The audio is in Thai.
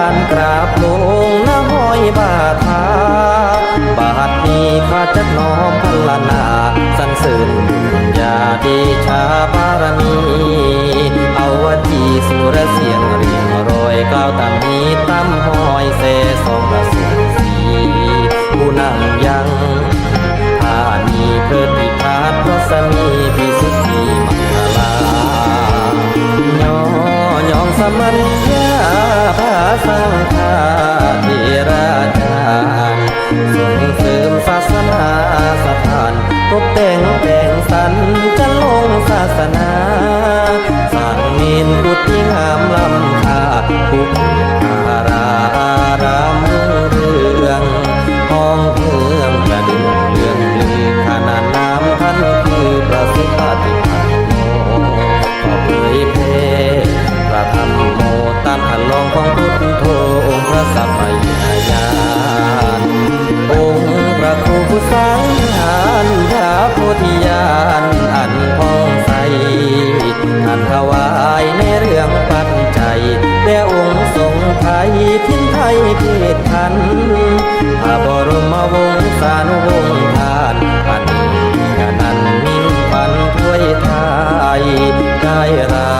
านกราบลงน้าห้อยบาทาบาทนี้ข้าจะน้อมพัลนาสันสริญบุญญาดีชาบารมีเอาวจีสุรเสียงเรียงรอยกล่าวตามนี้ตั้มห้อยเสสองระสุนสีผู้นั่งยังผานีเพื่อพิพาทระสมีพิสุทธิมังคลาย่อย่องสมัญญา พระสังฆาธิราชานส่งเสริมศาสนาสถานตกแต่งแต่งสรรจะลงศาสนา สั่งเมนกุฏิงาม องของพุทธโธองค์พระสัพพยายานองค์พระครูผู้สร้างฐานพระโพธิญาณอันพองใสท่านถวายในเรื่องปัจจัยแด่องค์ทรงไทยทิ้นไทยเพศพันพระบรมวงศานุวงศ์ทานอันกนันมิ่งปันถ้วยไทยได้รา